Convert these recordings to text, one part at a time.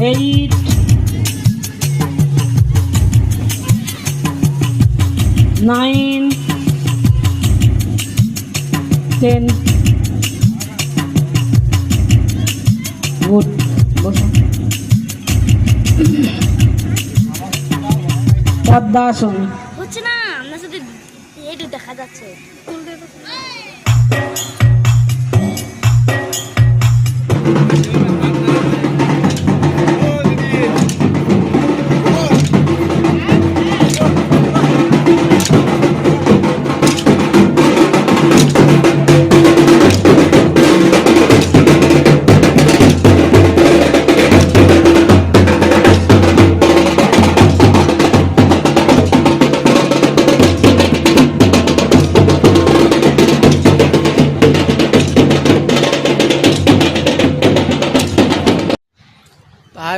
eight, nine, ten. Good. বসো। পদ্মাসন হচ্ছে না আপনার সাথে এইটু দেখা যাচ্ছে হাই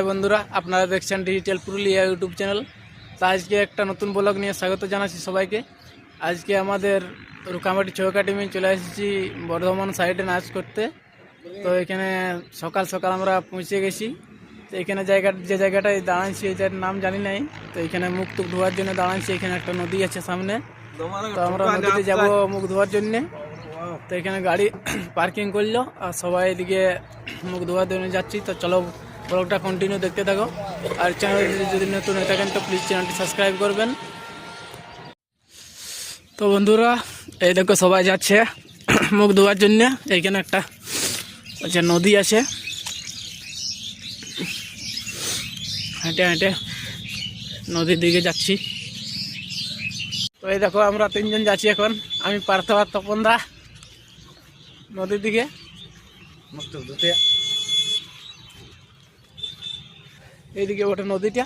বন্ধুরা, আপনারা দেখছেন ডিজিটাল পুরুলিয়া ইউটিউব চ্যানেল তো আজকে একটা নতুন ব্লগ নিয়ে স্বাগত জানাচ্ছি সবাইকে। আজকে আমাদের রুকামাটি ছৌ একাডেমি চলে এসেছি বর্ধমান সাইডে নাচ করতে। তো এখানে সকাল সকাল আমরা পৌঁছে গেছি। তো এখানে জায়গা যে জায়গাটায় দাঁড়াচ্ছি এটার নাম জানি নাই। তো এখানে মুখ টুক ধোয়ার জন্য দাঁড়াচ্ছি এখানে একটা নদী আছে সামনে। তো আমরা নদীতে যাব মুখ ধোয়ার জন্যে। তো এখানে গাড়ি পার্কিং করল, আর সবাই এদিকে মুখ ধোয়ার জন্য যাচ্ছি। তো চলো ব্লগটা কন্টিনিউ দেখতে থাকো। আর চ্যানেল যদি নতুন হয়ে থাকেন, তো প্লিজ চ্যানেলটি সাবস্ক্রাইব করবেন। তো বন্ধুরা, এই দেখো সবাই যাচ্ছে মুখ ধোয়ার জন্য। এইখানে একটা হচ্ছে নদী আছে। হেঁটে হেঁটে নদীর দিকে যাচ্ছি। তো এই দেখো আমরা তিনজন যাচ্ছি এখন। আমি পার্থ আর তপন দা, নদীর দিকে। এইদিকে ওটা নদীটা।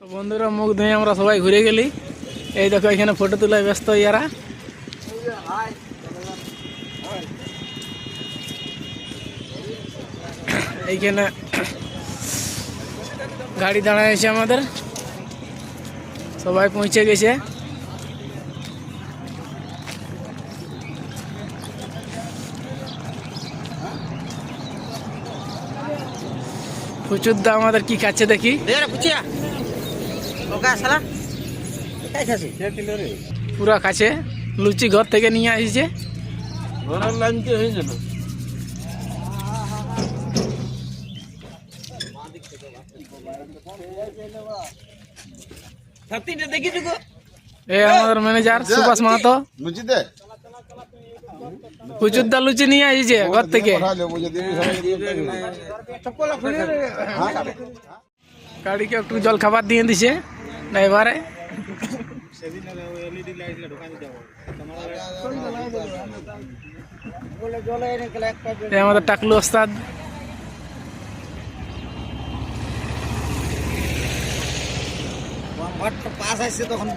বন্ধুরা, মুখ ধুয়ে আমরা সবাই ঘুরে গেলি। এই দেখো, এখানে ফটো তোলায় ব্যস্ত ইয়ারা। এইখানে গাড়ি দাঁড়ায় আছে আমাদের। সবাই পৌঁছে গেছে। প্রচুর দা আমাদের কি খাচ্ছে দেখি? পুরা খাচ্ছে। লুচি ঘর থেকে নিয়ে আসছে। এ আমাদের ম্যানেজার সুভাষ মাহাতো। লুচিতে প্রচুর দা লুচি নিয়ে আসছে ঘর থেকে। গাড়িকে একটু জল খাবার দিয়ে দিছে ড্রাইভারে আমাদের টাকলু ওস্তাদ। পাস আসছে তখন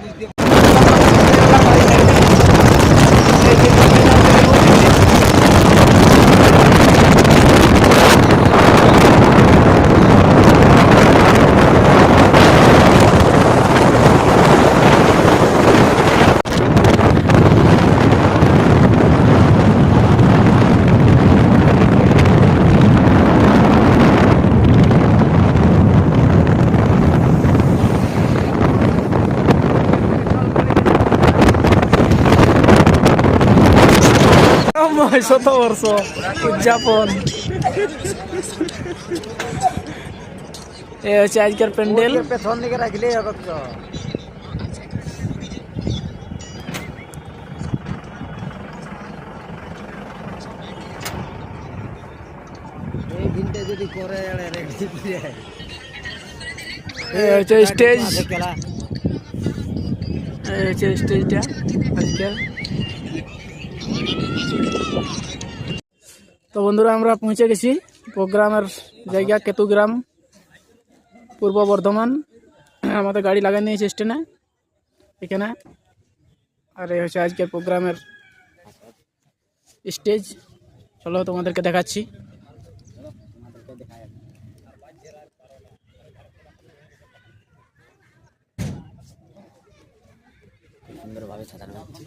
আমার শত বর্ষ উদযাপন। এ হচ্ছে আজকের প্যান্ডেল। পেছন দিকে রাখলে এই যদি করে স্টেজ। এই স্টেজটা। আজকের। তো বন্ধুরা, আমরা পৌঁছে গেছি। প্রোগ্রামের জায়গা কেতুগ্রাম, পূর্ব বর্ধমান। আমাদের গাড়ি লাগাই নিয়েছে স্টেনে, এখানে। আর এই হচ্ছে আজকের প্রোগ্রামের স্টেজ। চলো তোমাদেরকে দেখাচ্ছি। সুন্দরভাবে সাজানো হচ্ছে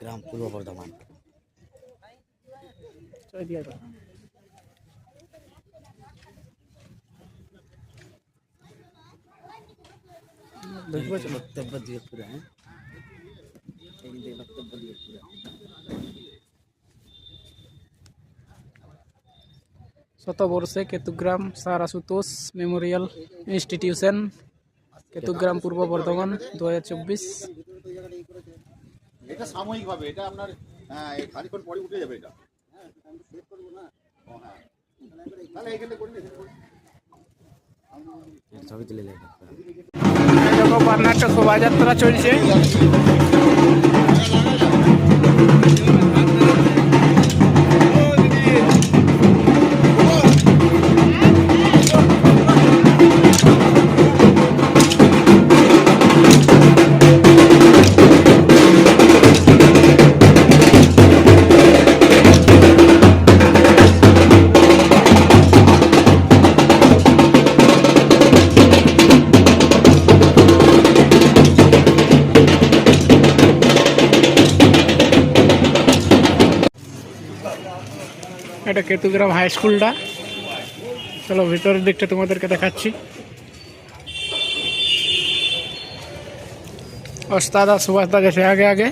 গ্রাম পূর্ব বর্ধমান। বক্তব্য দিয়ে পুরো হ্যাঁ? এখান থেকে বক্তব্য দিয়ে পুরো। শতবর্ষে Ketugram sir Ashutosh memorial institution Ketugram Purba Bardhaman দু হাজার চব্বিশ। এটা সাময়িকভাবে এটা আপনার হ্যাঁ এই খানিক্ষণ পরে উঠে যাবে এটা। ও, হ্যাঁ। আমি কর্ণাটক শোভাযাত্রা চলছে। এটা কেতুগ্রাম হাই স্কুলটা চলো ভিতরের দিকটা তোমাদেরকে দেখাচ্ছি। ওস্তাদা সুভাষদা গেছে আগে আগে।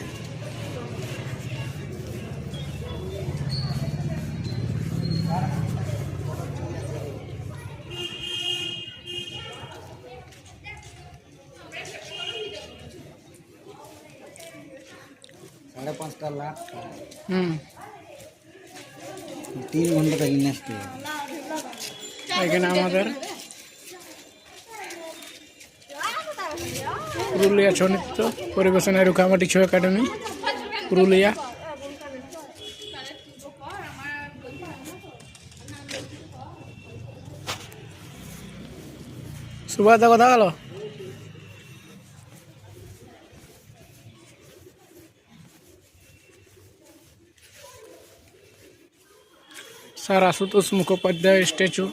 সাড়ে পাঁচটা লাখ। হুম। তিন ঘণ্টা থেকে নেক্সট এখানে আমাদের পুরুলিয়া ছৌ নৃত্য পরিবেশনায় রুকামাটি ছৌ একাডেমি পুরুলিয়া। সুভাষদা কথা গেল sir Ashutosh Mukhopadhyay statue.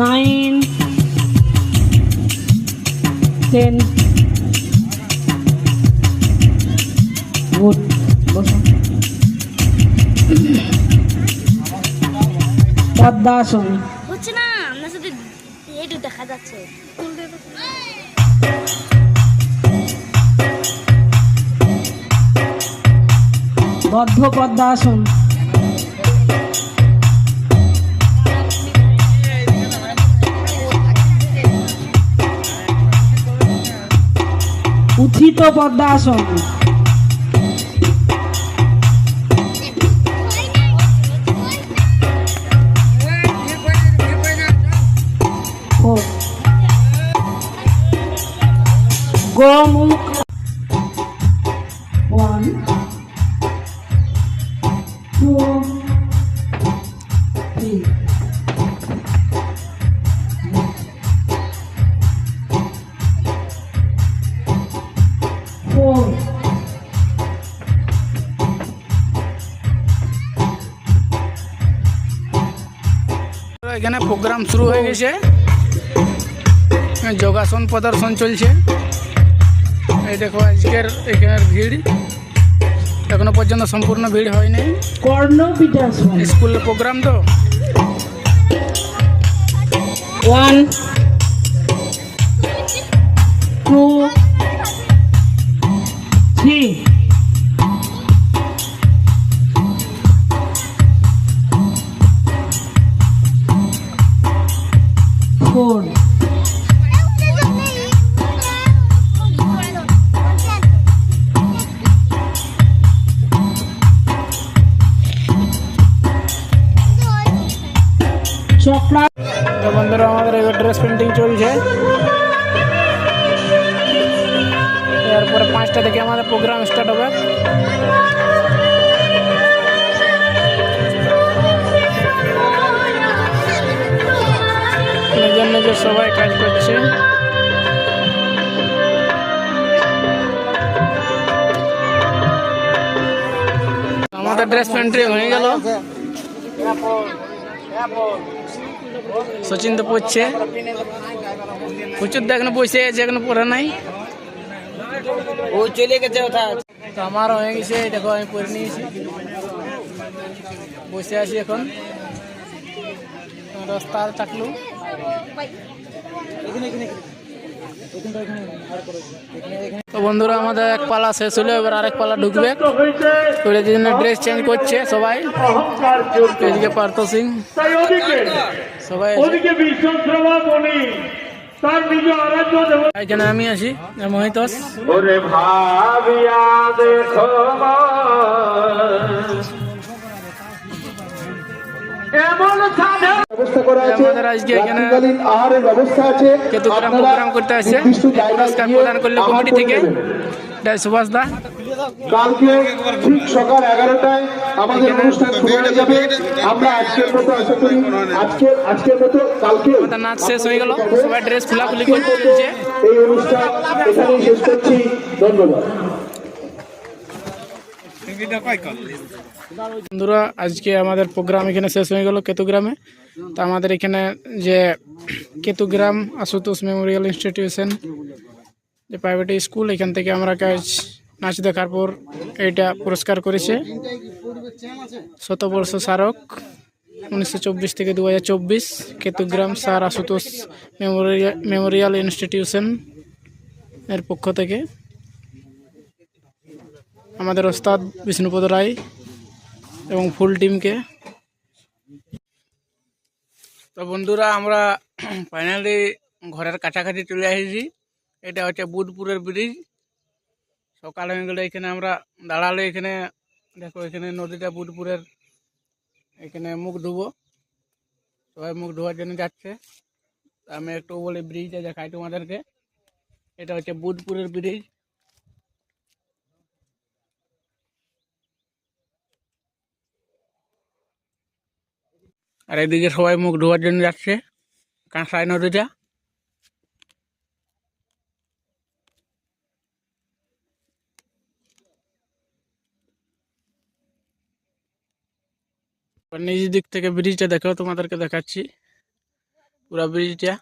Nine ten good पद्मासन বদ্ধ পদ্মাসন উত্থিত পদ্মাসন। গোমুখ। ওয়ান প্রোগ্রাম শুরু হয়ে গেছে। যোগাসন প্রদর্শন চলছে। এই দেখো আজকের এখানের ভিড়। এখনও পর্যন্ত সম্পূর্ণ ভিড় হয়নি। স্কুলের প্রোগ্রাম তো। One two three. চকলেট তো বন্ধুরা, আমাদের এবার ড্রেস পেন্টিং চলছে। এরপরে পাঁচটা থেকে আমাদের প্রোগ্রাম স্টার্ট হবে। সবাই কাজ করছে। আমাদের ড্রেস প্যান্ট্রি হয়ে গেল। সচিন তো পড়ছে। প্রচুর এখনও বসে আছে এখনও পড়া নাই। ও চলে গেছে ওটা তো আমারও হয়ে গেছে দেখো আমি পরে নিয়েছি। বসে আছি এখন। রাস্তার থাকল তো বন্ধুরা আমাদের এক পালা শেষ হলো এবার আরেক পালা ঢুকবে। জন্য ড্রেস চেঞ্জ করছে সবাই। এদিকে পার্থ সিং। সবাই এখানে আমি আছি মহিতোষ। ভাবিয়া দেখো আমাদের আজকে এখানে ব্যবস্থা আছে। কেতুগ্রাম আপনারা প্রোগ্রাম করতে আসছে নির্দিষ্ট জায়গায় পুরস্কার প্রদান করল কমিটি থেকে এটা সুভাষ দা। কালকে ঠিক সকাল এগারোটায় আমাদের অনুষ্ঠান শুরু হয়ে যাবে। আমরা আজকের মতো আশা করি আজকের আজকের মতো কালকে আমাদের নাচ শেষ হয়ে গেল। সবাই ড্রেস খোলাখুলি করে চলছে। এই অনুষ্ঠান এখানেই শেষ করছি। ধন্যবাদ। বন্ধুরা, আজকে আমাদের প্রোগ্রাম এখানে শেষ হয়ে গেল কেতুগ্রামে। তো আমাদের এখানে যে কেতুগ্রাম আশুতোষ মেমোরিয়াল ইনস্টিটিউশন, যে প্রাইভেট স্কুল এখান থেকে আমরা কাজ নাচ দেখার পর এইটা পুরস্কার করেছে। শতবর্ষ স্মারক, উনিশশো চব্বিশ থেকে দু হাজার চব্বিশ, Ketugram sir Ashutosh memorial memorial institution এর পক্ষ থেকে। আমাদের ওস্তাদ বিষ্ণুপদ রায় এবং ফুল টিমকে। তো বন্ধুরা, আমরা ফাইনালি ঘরের কাছাকাছি চলে এসেছি এটা হচ্ছে বুধপুরের ব্রিজ। সকাল হয়ে গেলে এখানে আমরা দাঁড়ালে এখানে, দেখো এখানে নদীটা বুধপুরের, এখানে মুখ ধুবো। সবাই মুখ ধোয়ার জন্য যাচ্ছে। আমি একটু বলি ব্রিজটা দেখাই তোমাদেরকে। এটা হচ্ছে বুধপুরের ব্রিজ। আর এদিকে সবাই মুখ ধোয়ার জন্য যাচ্ছে। কাঁসাই নদীটা। এবার নিজ দিক থেকে ব্রিজটা দেখো, তোমাদেরকে দেখাচ্ছি। পুরা ব্রিজটা।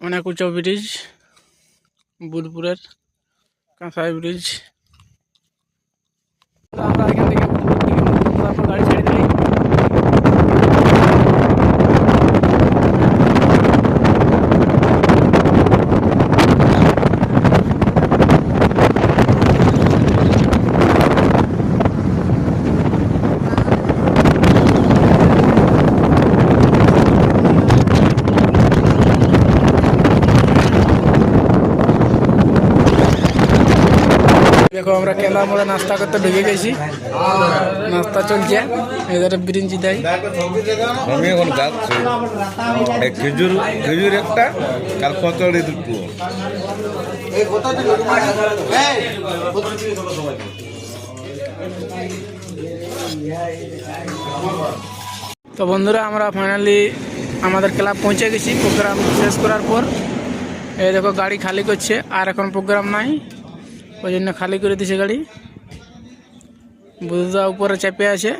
অনেক উঁচু ব্রিজ বুধপুরের কাঁসাই ব্রিজ। গাড়ি দেখো আমরা কেলা মোড়ে নাস্তা করতে ঢুকে গেছি। নাস্তা চলছে। এদের বিরিঞ্চি দেয়। আমি এখন যাচ্ছি। খেজুর খেজুর একটা আর কচড়ি দুটো তো বন্ধুরা আমরা ফাইনালি আমাদের ক্লাব পৌঁছে গেছি। প্রোগ্রাম শেষ করার পর। এই দেখো গাড়ি খালি করছে। আর এখন প্রোগ্রাম নাই। ওই জন্য খালি করে দিছে গাড়ি। বুধদা উপরে চেপে আছে।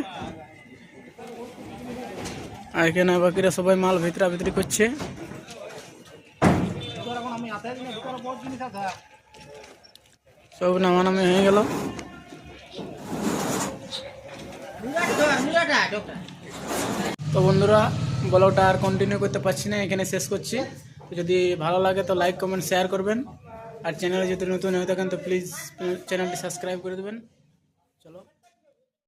আর এখানে বাকিরা সবাই মাল ভিতরা ভিতরি করছে। সব নামানামি হয়ে গেল। তো বন্ধুরা, ব্লগটা আর কন্টিনিউ করতে পারছি না, এখানে শেষ করছি। যদি ভালো লাগে তো লাইক কমেন্ট শেয়ার করবেন। আর চ্যানেলে যদি নতুন হয়ে থাকেন তো প্লিজ চ্যানেলটি সাবস্ক্রাইব করে দেবেন।